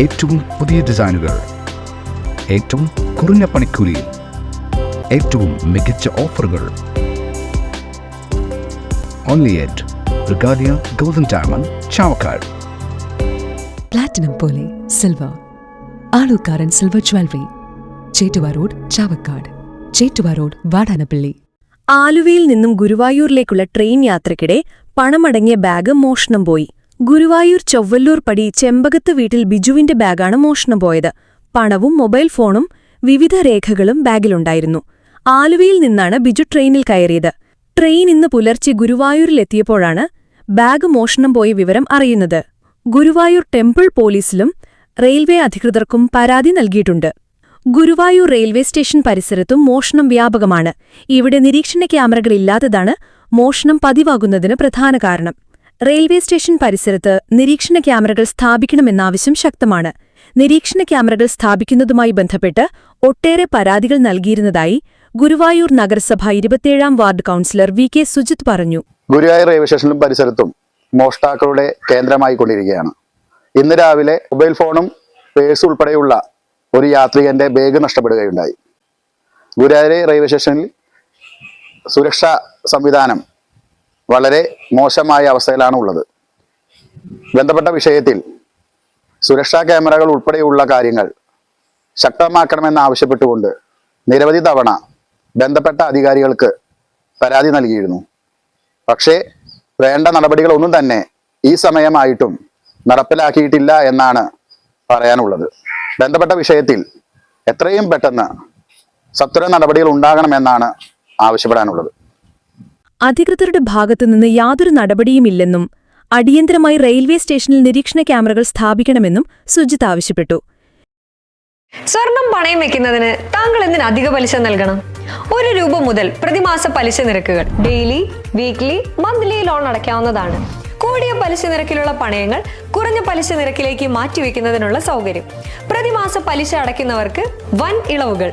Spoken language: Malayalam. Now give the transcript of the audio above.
ഏറ്റവും പുതിയ ഡിസൈനുകൾ ഏറ്റവും കുറഞ്ഞ പണിക്കൂലിയിൽ ഏറ്റവും മികച്ച ഓഫറുകൾ. Only at Regalia golden diamond Chavakkad platinum പോലെ silver Alukkaran silver jewellery Chettuva road Chavakkad Chettuva road Vadanappally. ആലുവയിൽ നിന്നും ഗുരുവായൂരിലേക്കുള്ള ട്രെയിൻ യാത്രയ്ക്കിടെ പണമടങ്ങിയ ബാഗ് മോഷണം പോയി. ഗുരുവായൂർ ചൊവ്വല്ലൂർ പടി ചെമ്പകത്ത് വീട്ടിൽ ബിജുവിന്റെ ബാഗാണ് മോഷണം പോയത്. പണവും മൊബൈൽ ഫോണും വിവിധ രേഖകളും ബാഗിലുണ്ടായിരുന്നു. ആലുവയിൽ നിന്നാണ് ബിജു ട്രെയിനിൽ കയറിയത്. ട്രെയിൻ ഇന്ന് പുലർച്ചെ ഗുരുവായൂരിലെത്തിയപ്പോഴാണ് ബാഗ് മോഷണം പോയ വിവരം അറിയുന്നത്. ഗുരുവായൂർ ടെമ്പിൾ പോലീസിലും റെയിൽവേ അധികൃതർക്കും പരാതി നൽകിയിട്ടുണ്ട്. ഗുരുവായൂർ റെയിൽവേ സ്റ്റേഷൻ പരിസരത്തും മോഷണം വ്യാപകമാണ്. ഇവിടെ നിരീക്ഷണ ക്യാമറകളില്ലാത്തതാണ് മോഷണം പതിവാകുന്നതിന് പ്രധാന കാരണം. റെയിൽവേ സ്റ്റേഷൻ പരിസരത്ത് നിരീക്ഷണ ക്യാമറകൾ സ്ഥാപിക്കണമെന്നാവശ്യം ശക്തമാണ്. നിരീക്ഷണ ക്യാമറകൾ സ്ഥാപിക്കുന്നതുമായി ബന്ധപ്പെട്ട് ഒട്ടേറെ പരാതികൾ നൽകിയിരുന്നതായി ഗുരുവായൂർ നഗരസഭ ഇരുപത്തിയേഴാം ward councillor V K Sujith പറഞ്ഞു. ഗുരുവായൂർ റെയിൽവേ സ്റ്റേഷനിലും പരിസരത്തും മോഷ്ടാക്കളുടെ കേന്ദ്രമായി കൊണ്ടിരിക്കുകയാണ് ഇന്ന് രാവിലെ മൊബൈൽ ഫോണും പേഴ്സ് ഉൾപ്പെടെയുള്ള ഒരു യാത്രികന്റെ ബാഗ് നഷ്ടപ്പെടുകയുണ്ടായി. ഗുരുവായൂർ റെയിൽവേ സ്റ്റേഷനിൽ സുരക്ഷാ സംവിധാനം വളരെ മോശമായ അവസ്ഥയിലാണ് ഉള്ളത്. ബന്ധപ്പെട്ട വിഷയത്തിൽ സുരക്ഷാ ക്യാമറകൾ ഉൾപ്പെടെയുള്ള കാര്യങ്ങൾ ശക്തമാക്കണമെന്ന് ആവശ്യപ്പെട്ടുകൊണ്ട് നിരവധി തവണ ബന്ധപ്പെട്ട അധികാരികൾക്ക് പരാതി നൽകിയിരുന്നു. പക്ഷേ വേണ്ട നടപടികളൊന്നും തന്നെ ഈ സമയമായിട്ടും നടപ്പിലാക്കിയിട്ടില്ല എന്നാണ് പറയാനുള്ളത്. ബന്ധപ്പെട്ട വിഷയത്തിൽ എത്രയും പെട്ടെന്ന് സത്വര നടപടികൾ ഉണ്ടാകണമെന്നാണ് ആവശ്യപ്പെടാനുള്ളത്. അധികൃതരുടെ ഭാഗത്തുനിന്ന് യാതൊരു നടപടിയുമില്ലെന്നും അടിയന്തരമായി റെയിൽവേ സ്റ്റേഷനിൽ നിരീക്ഷണ ക്യാമറകൾ സ്ഥാപിക്കണമെന്നും സുജിത് ആവശ്യപ്പെട്ടു. സ്വർണം പണയം വെക്കുന്നതിന് താങ്കൾ എന്തിന് അധിക പലിശ നൽകണം? ഒരു രൂപ മുതൽ പ്രതിമാസ പലിശ നിരക്കുകൾ ഡെയിലി വീക്ക്ലി മന്ത്ലി ലോൺ അടയ്ക്കാവുന്നതാണ്. കൂടിയ പലിശ നിരക്കിലുള്ള പണയങ്ങൾ കുറഞ്ഞ പലിശ നിരക്കിലേക്ക് മാറ്റിവെക്കുന്നതിനുള്ള സൗകര്യം. പ്രതിമാസ പലിശ അടയ്ക്കുന്നവർക്ക് വൻ ഇളവുകൾ.